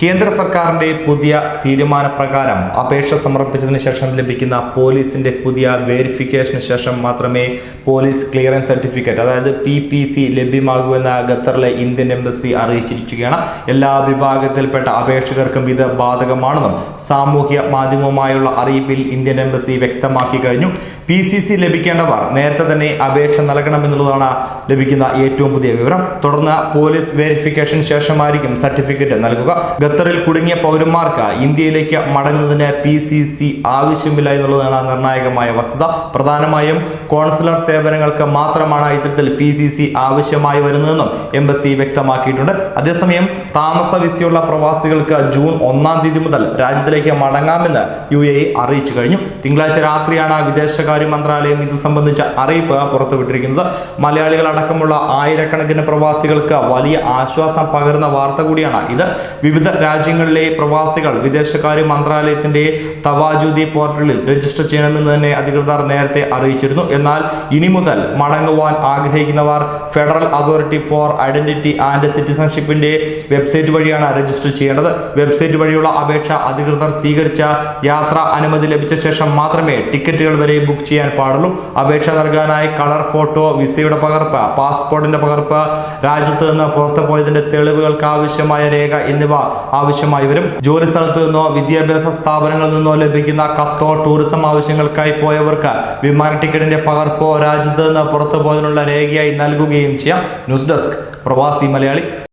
കേന്ദ്ര സർക്കാരിന്റെ പുതിയ തീരുമാനപ്രകാരം അപേക്ഷ സമർപ്പിച്ചതിന് ശേഷം ലഭിക്കുന്ന പോലീസിന്റെ പുതിയ വെരിഫിക്കേഷന് ശേഷം മാത്രമേ പോലീസ് ക്ലിയറൻസ് സർട്ടിഫിക്കറ്റ് അതായത് പി പി സി ലഭ്യമാകൂ ഖത്തറിലെ ഇന്ത്യൻ എംബസി അറിയിച്ചിരിക്കുകയാണ്. എല്ലാ വിഭാഗത്തിൽപ്പെട്ട അപേക്ഷകർക്കും ഇത് ബാധകമാണെന്നും സാമൂഹ്യ മാധ്യമവുമായുള്ള അറിയിപ്പിൽ ഇന്ത്യൻ എംബസി വ്യക്തമാക്കി കഴിഞ്ഞു. പി സി സി ലഭിക്കേണ്ടവർ നേരത്തെ തന്നെ അപേക്ഷ നൽകണമെന്നുള്ളതാണ് ലഭിക്കുന്ന ഏറ്റവും പുതിയ വിവരം. തുടർന്ന് പോലീസ് വെരിഫിക്കേഷൻ ശേഷമായിരിക്കും സർട്ടിഫിക്കറ്റ് നൽകുക. ഖത്തറിൽ കുടുങ്ങിയ പൗരന്മാർക്ക് ഇന്ത്യയിലേക്ക് മടങ്ങുന്നതിന് പി സി സി ആവശ്യമില്ല എന്നുള്ളതാണ് നിർണായകമായ വസ്തുത. പ്രധാനമായും കോൺസുലർ സേവനങ്ങൾക്ക് മാത്രമാണ് ഇത്തരത്തിൽ പി സി സി ആവശ്യമായി വരുന്നതെന്നും എംബസി വ്യക്തമാക്കിയിട്ടുണ്ട്. അതേസമയം താമസ വിസയുള്ള പ്രവാസികൾക്ക് ജൂൺ ഒന്നാം തീയതി മുതൽ രാജ്യത്തിലേക്ക് മടങ്ങാമെന്ന് യു എ അറിയിച്ചു കഴിഞ്ഞു. തിങ്കളാഴ്ച രാത്രിയാണ് വിദേശകാര്യ മന്ത്രാലയം ഇത് സംബന്ധിച്ച അറിയിപ്പ് പുറത്തുവിട്ടിരിക്കുന്നത്. മലയാളികൾ അടക്കമുള്ള ആയിരക്കണക്കിന് പ്രവാസികൾക്ക് വലിയ ആശ്വാസം പകരുന്ന വാർത്ത കൂടിയാണ് ഇത്. വിവിധ രാജ്യങ്ങളിലെ പ്രവാസികൾ വിദേശകാര്യ മന്ത്രാലയത്തിന്റെ തവാജുദി പോർട്ടലിൽ രജിസ്റ്റർ ചെയ്യണമെന്ന് തന്നെ അധികൃതർ നേരത്തെ അറിയിച്ചിരുന്നു. എന്നാൽ ഇനി മുതൽ മടങ്ങുവാൻ ആഗ്രഹിക്കുന്നവർ federal authority for identity and സിറ്റിസൺഷിപ്പിന്റെ website വഴിയാണ് രജിസ്റ്റർ ചെയ്യേണ്ടത്. വെബ്സൈറ്റ് വഴിയുള്ള അപേക്ഷ അധികൃതർ സ്വീകരിച്ച യാത്രാ അനുമതി ലഭിച്ച ശേഷം മാത്രമേ ടിക്കറ്റുകൾ വരെ ബുക്ക് ചെയ്യാൻ പാടുള്ളൂ. അപേക്ഷ നൽകാനായി കളർ ഫോട്ടോ വിസയുടെ പകർപ്പ് പാസ്പോർട്ടിന്റെ പകർപ്പ് രാജ്യത്ത് നിന്ന് പുറത്തു പോയതിന്റെ തെളിവുകൾക്ക് ആവശ്യമായ രേഖ എന്നിവ ആവശ്യമായി വരും ജോലിസ്ഥലത്ത് നിന്നോ വിദ്യാഭ്യാസ സ്ഥാപനങ്ങളിൽ നിന്നോ ലഭിക്കുന്ന കത്തോ ടൂറിസം ആവശ്യങ്ങൾക്കായി പോയവർക്ക് വിമാന ടിക്കറ്റിന്റെ പകർപ്പോ രാജ്യത്ത് നിന്ന് പുറത്തു പോയതിനുള്ള രേഖയായി നൽകുകയും ചെയ്യാം. ന്യൂസ് ഡെസ്ക് പ്രവാസി മലയാളി